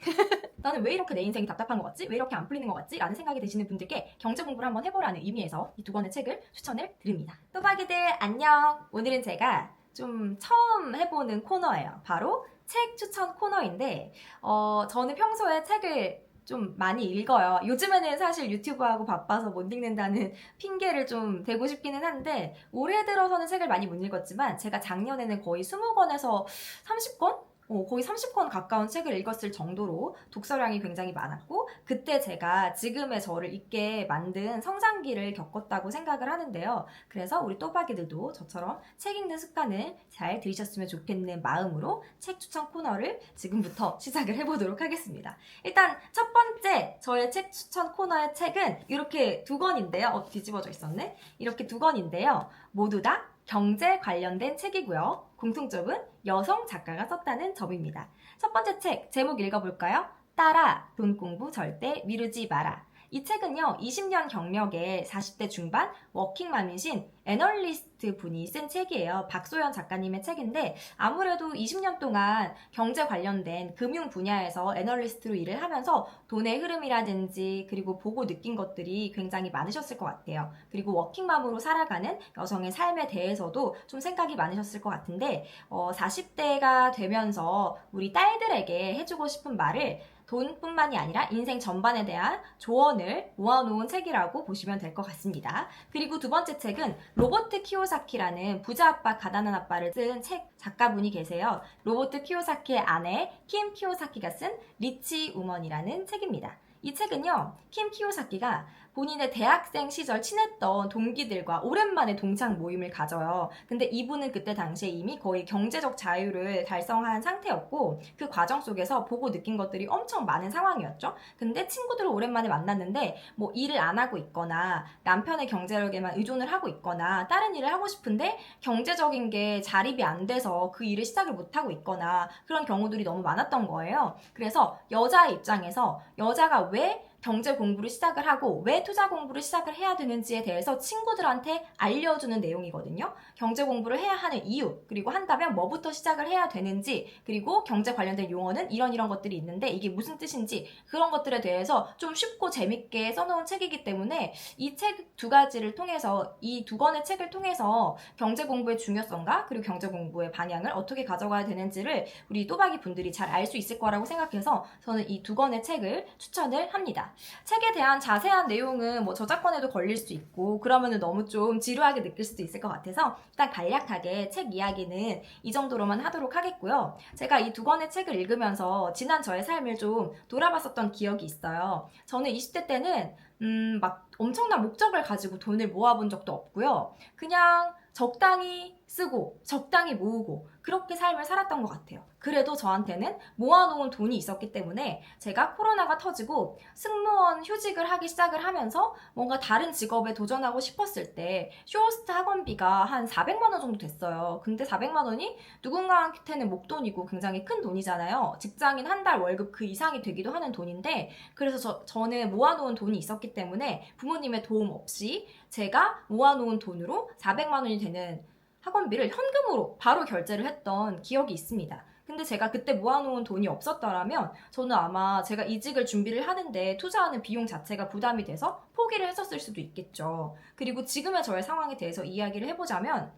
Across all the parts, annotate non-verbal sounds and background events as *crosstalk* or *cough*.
*laughs* 나는 왜 이렇게 내 인생이 답답한 것 같지? 왜 이렇게 안 풀리는 것 같지? 라는 생각이 드시는 분들께 경제 공부를 한번 해보라는 의미에서 이 두 권의 책을 추천을 드립니다. 또박이들 안녕! 오늘은 제가 좀 처음 해보는 코너예요. 바로 책 추천 코너인데, 어, 저는 평소에 책을 좀 많이 읽어요. 요즘에는 사실 유튜브하고 바빠서 못 읽는다는 *laughs* 핑계를 좀 대고 싶기는 한데, 올해 들어서는 책을 많이 못 읽었지만, 제가 작년에는 거의 20권에서 30권? 어, 거의 30권 가까운 책을 읽었을 정도로 독서량이 굉장히 많았고, 그때 제가 지금의 저를 있게 만든 성장기를 겪었다고 생각을 하는데요. 그래서 우리 또박이들도 저처럼 책 읽는 습관을 잘 들이셨으면 좋겠는 마음으로 책 추천 코너를 지금부터 *laughs* 시작을 해보도록 하겠습니다. 일단 첫 번째 저의 책 추천 코너의 책은 이렇게 두 권인데요. 어, 뒤집어져 있었네. 이렇게 두 권인데요. 모두 다 경제 관련된 책이고요. 공통점은 여성 작가가 썼다는 점입니다. 첫 번째 책 제목 읽어볼까요? 따라 돈 공부 절대 미루지 마라. 이 책은요, 20년 경력의 40대 중반 워킹맘이신 애널리스트 분이 쓴 책이에요. 박소연 작가님의 책인데, 아무래도 20년 동안 경제 관련된 금융 분야에서 애널리스트로 일을 하면서 돈의 흐름이라든지, 그리고 보고 느낀 것들이 굉장히 많으셨을 것 같아요. 그리고 워킹맘으로 살아가는 여성의 삶에 대해서도 좀 생각이 많으셨을 것 같은데, 어, 40대가 되면서 우리 딸들에게 해주고 싶은 말을 돈뿐만이 아니라 인생 전반에 대한 조언을 모아놓은 책이라고 보시면 될 것 같습니다. 그리고 두 번째 책은 로버트 키오사키라는 부자 아빠 가난한 아빠를 쓴 책 작가분이 계세요. 로버트 키오사키의 아내 킴 키오사키가 쓴 리치 우먼이라는 책입니다. 이 책은요, 킴 키오사키가 본인의 대학생 시절 친했던 동기들과 오랜만에 동창 모임을 가져요. 근데 이분은 그때 당시에 이미 거의 경제적 자유를 달성한 상태였고, 그 과정 속에서 보고 느낀 것들이 엄청 많은 상황이었죠. 근데 친구들을 오랜만에 만났는데, 뭐 일을 안 하고 있거나, 남편의 경제력에만 의존을 하고 있거나, 다른 일을 하고 싶은데, 경제적인 게 자립이 안 돼서 그 일을 시작을 못 하고 있거나, 그런 경우들이 너무 많았던 거예요. 그래서 여자의 입장에서 여자가 왜 경제 공부를 시작을 하고 왜 투자 공부를 시작을 해야 되는지에 대해서 친구들한테 알려주는 내용이거든요. 경제 공부를 해야 하는 이유, 그리고 한다면 뭐부터 시작을 해야 되는지, 그리고 경제 관련된 용어는 이런 이런 것들이 있는데 이게 무슨 뜻인지 그런 것들에 대해서 좀 쉽고 재밌게 써놓은 책이기 때문에 이 책 두 가지를 통해서 이 두 권의 책을 통해서 경제 공부의 중요성과 그리고 경제 공부의 방향을 어떻게 가져가야 되는지를 우리 또박이 분들이 잘 알 수 있을 거라고 생각해서 저는 이 두 권의 책을 추천을 합니다. 책에 대한 자세한 내용은 뭐 저작권에도 걸릴 수 있고 그러면은 너무 좀 지루하게 느낄 수도 있을 것 같아서 일단 간략하게 책 이야기는 이 정도로만 하도록 하겠고요. 제가 이 두 권의 책을 읽으면서 지난 저의 삶을 좀 돌아봤었던 기억이 있어요. 저는 20대 때는 음, 막 엄청난 목적을 가지고 돈을 모아본 적도 없고요. 그냥 적당히 쓰고 적당히 모으고 그렇게 삶을 살았던 것 같아요. 그래도 저한테는 모아놓은 돈이 있었기 때문에 제가 코로나가 터지고 승무원 휴직을 하기 시작을 하면서 뭔가 다른 직업에 도전하고 싶었을 때 쇼호스트 학원비가 한 400만 원 정도 됐어요. 근데 400만 원이 누군가한테는 목돈이고 굉장히 큰 돈이잖아요. 직장인 한 달 월급 그 이상이 되기도 하는 돈인데 그래서 저, 저는 모아놓은 돈이 있었기 때문에 부모님의 도움 없이 제가 모아놓은 돈으로 400만 원이 되는 학원비를 현금으로 바로 결제를 했던 기억이 있습니다. 근데 제가 그때 모아놓은 돈이 없었더라면 저는 아마 제가 이직을 준비를 하는데 투자하는 비용 자체가 부담이 돼서 포기를 했었을 수도 있겠죠. 그리고 지금의 저의 상황에 대해서 이야기를 해보자면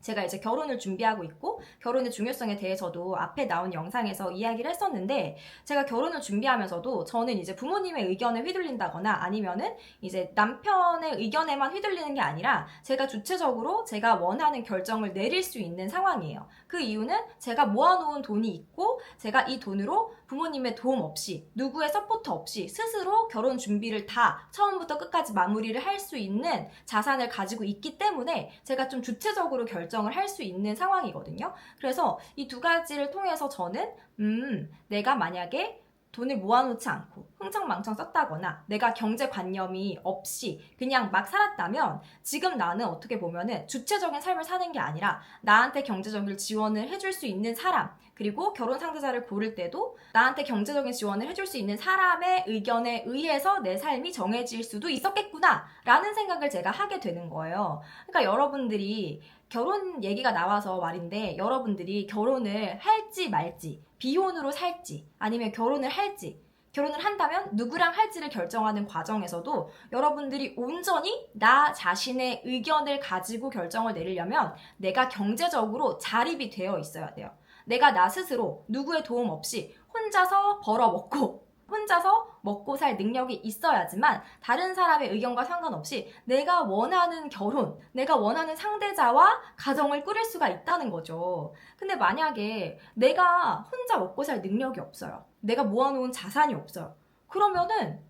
제가 이제 결혼을 준비하고 있고 결혼의 중요성에 대해서도 앞에 나온 영상에서 이야기를 했었는데 제가 결혼을 준비하면서도 저는 이제 부모님의 의견에 휘둘린다거나 아니면은 이제 남편의 의견에만 휘둘리는 게 아니라 제가 주체적으로 제가 원하는 결정을 내릴 수 있는 상황이에요. 그 이유는 제가 모아놓은 돈이 있고 제가 이 돈으로 부모님의 도움 없이 누구의 서포터 없이 스스로 결혼 준비를 다 처음부터 끝까지 마무리를 할 수 있는 자산을 가지고 있기 때문에 제가 좀 주체적으로 결정 을 할 수 있는 상황이거든요. 그래서 이 두 가지를 통해서 저는 음 내가 만약에 돈을 모아놓지 않고 흥청망청 썼다거나 내가 경제관념이 없이 그냥 막 살았다면 지금 나는 어떻게 보면은 주체적인 삶을 사는 게 아니라 나한테 경제적인 지원을 해줄 수 있는 사람 그리고 결혼 상대자를 고를 때도 나한테 경제적인 지원을 해줄 수 있는 사람의 의견에 의해서 내 삶이 정해질 수도 있었겠구나 라는 생각을 제가 하게 되는 거예요. 그러니까 여러분들이 결혼 얘기가 나와서 말인데 여러분들이 결혼을 할지 말지 비혼으로 살지 아니면 결혼을 할지 결혼을 한다면 누구랑 할지를 결정하는 과정에서도 여러분들이 온전히 나 자신의 의견을 가지고 결정을 내리려면 내가 경제적으로 자립이 되어 있어야 돼요. 내가 나 스스로 누구의 도움 없이 혼자서 벌어먹고 혼자서 먹고 살 능력이 있어야지만 다른 사람의 의견과 상관없이 내가 원하는 결혼, 내가 원하는 상대자와 가정을 꾸릴 수가 있다는 거죠. 근데 만약에 내가 혼자 먹고 살 능력이 없어요. 내가 모아놓은 자산이 없어요. 그러면은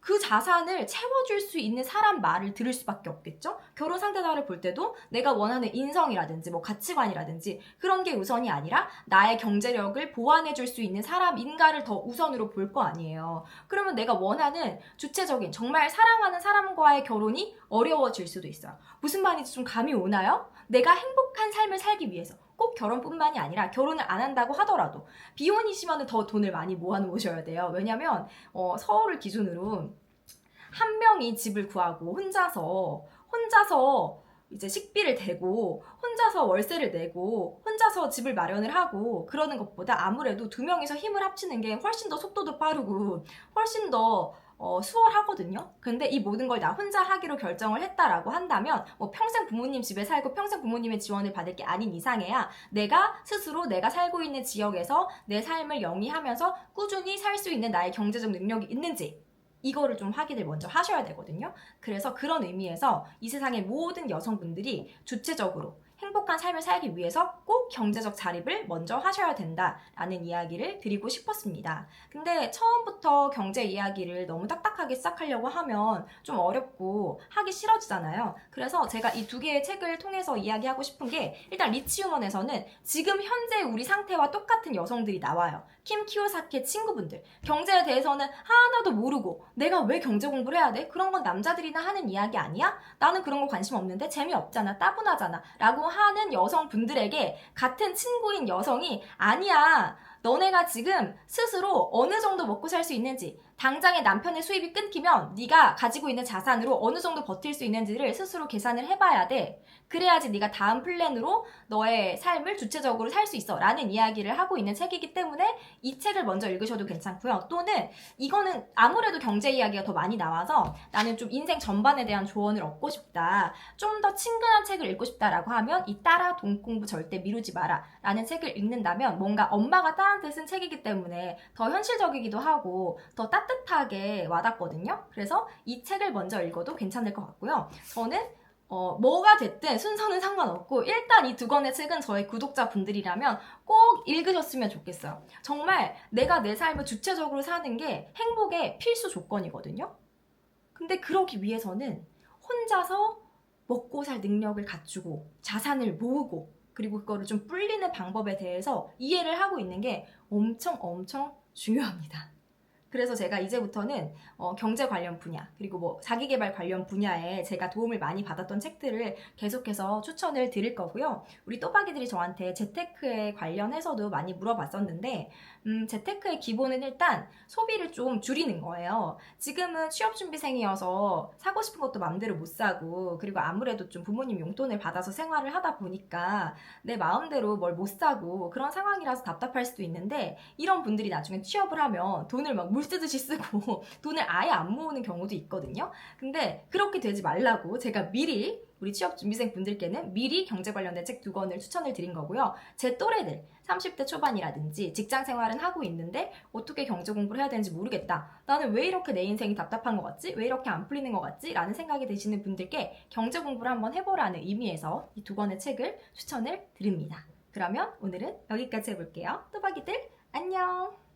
그 자산을 채워줄 수 있는 사람 말을 들을 수밖에 없겠죠? 결혼 상대자를 볼 때도 내가 원하는 인성이라든지 뭐 가치관이라든지 그런 게 우선이 아니라 나의 경제력을 보완해줄 수 있는 사람인가를 더 우선으로 볼 거 아니에요. 그러면 내가 원하는 주체적인 정말 사랑하는 사람과의 결혼이 어려워질 수도 있어요. 무슨 말인지 좀 감이 오나요? 내가 행복한 삶을 살기 위해서 꼭 결혼뿐만이 아니라 결혼을 안 한다고 하더라도 비혼이시면 더 돈을 많이 모아 놓으셔야 돼요. 왜냐면 어, 서울을 기준으로 한 명이 집을 구하고 혼자서 혼자서 이제 식비를 대고 혼자서 월세를 내고 혼자서 집을 마련을 하고 그러는 것보다 아무래도 두 명이서 힘을 합치는 게 훨씬 더 속도도 빠르고 훨씬 더 어, 수월하거든요. 근데 이 모든 걸 나 혼자 하기로 결정을 했다라고 한다면 뭐 평생 부모님 집에 살고 평생 부모님의 지원을 받을 게 아닌 이상해야 내가 스스로 내가 살고 있는 지역에서 내 삶을 영위하면서 꾸준히 살 수 있는 나의 경제적 능력이 있는지 이거를 좀 확인을 먼저 하셔야 되거든요. 그래서 그런 의미에서 이 세상의 모든 여성분들이 주체적으로 행복한 삶을 살기 위해서 꼭 경제적 자립을 먼저 하셔야 된다라는 이야기를 드리고 싶었습니다. 근데 처음부터 경제 이야기를 너무 딱딱하게 시작하려고 하면 좀 어렵고 하기 싫어지잖아요. 그래서 제가 이 두 개의 책을 통해서 이야기하고 싶은 게 일단 리치우먼에서는 지금 현재 우리 상태와 똑같은 여성들이 나와요. 킴 키오사키의 친구분들. 경제에 대해서는 하나도 모르고 내가 왜 경제 공부를 해야 돼? 그런 건 남자들이나 하는 이야기 아니야? 나는 그런 거 관심 없는데 재미없잖아. 따분하잖아. 라고 하는 여성분들에게 같은 친구인 여성이 아니야. 너네가 지금 스스로 어느 정도 먹고 살 수 있는지 당장에 남편의 수입이 끊기면 네가 가지고 있는 자산으로 어느 정도 버틸 수 있는지를 스스로 계산을 해봐야 돼. 그래야지 네가 다음 플랜으로 너의 삶을 주체적으로 살 수 있어 라는 이야기를 하고 있는 책이기 때문에 이 책을 먼저 읽으셔도 괜찮고요. 또는 이거는 아무래도 경제 이야기가 더 많이 나와서 나는 좀 인생 전반에 대한 조언을 얻고 싶다. 좀 더 친근한 책을 읽고 싶다라고 하면 이 따라 돈 공부 절대 미루지 마라 라는 책을 읽는다면 뭔가 엄마가 딸한테 쓴 책이기 때문에 더 현실적이기도 하고 더 따뜻 하게 와닿거든요. 그래서 이 책을 먼저 읽어도 괜찮을 것 같고요. 저는 어, 뭐가 됐든 순서는 상관없고 일단 이 두 권의 책은 저의 구독자분들이라면 꼭 읽으셨으면 좋겠어요. 정말 내가 내 삶을 주체적으로 사는 게 행복의 필수 조건이거든요. 근데 그러기 위해서는 혼자서 먹고 살 능력을 갖추고 자산을 모으고 그리고 그거를 좀 불리는 방법에 대해서 이해를 하고 있는 게 엄청 엄청 중요합니다. 그래서 제가 이제부터는 어, 경제 관련 분야 그리고 뭐 자기개발 관련 분야에 제가 도움을 많이 받았던 책들을 계속해서 추천을 드릴 거고요. 우리 또박이들이 저한테 재테크에 관련해서도 많이 물어봤었는데 음, 재테크의 기본은 일단 소비를 좀 줄이는 거예요. 지금은 취업준비생이어서 사고 싶은 것도 마음대로 못 사고 그리고 아무래도 좀 부모님 용돈을 받아서 생활을 하다 보니까 내 마음대로 뭘 못 사고 그런 상황이라서 답답할 수도 있는데 이런 분들이 나중에 취업을 하면 돈을 막물 쓰듯이 쓰고 돈을 아예 안 모으는 경우도 있거든요. 근데 그렇게 되지 말라고 제가 미리 우리 취업 준비생 분들께는 미리 경제 관련된 책 두 권을 추천을 드린 거고요. 제 또래들 30대 초반이라든지 직장 생활은 하고 있는데 어떻게 경제 공부를 해야 되는지 모르겠다. 나는 왜 이렇게 내 인생이 답답한 것 같지? 왜 이렇게 안 풀리는 것 같지? 라는 생각이 드시는 분들께 경제 공부를 한번 해보라는 의미에서 이 두 권의 책을 추천을 드립니다. 그러면 오늘은 여기까지 해볼게요. 또박이들 안녕!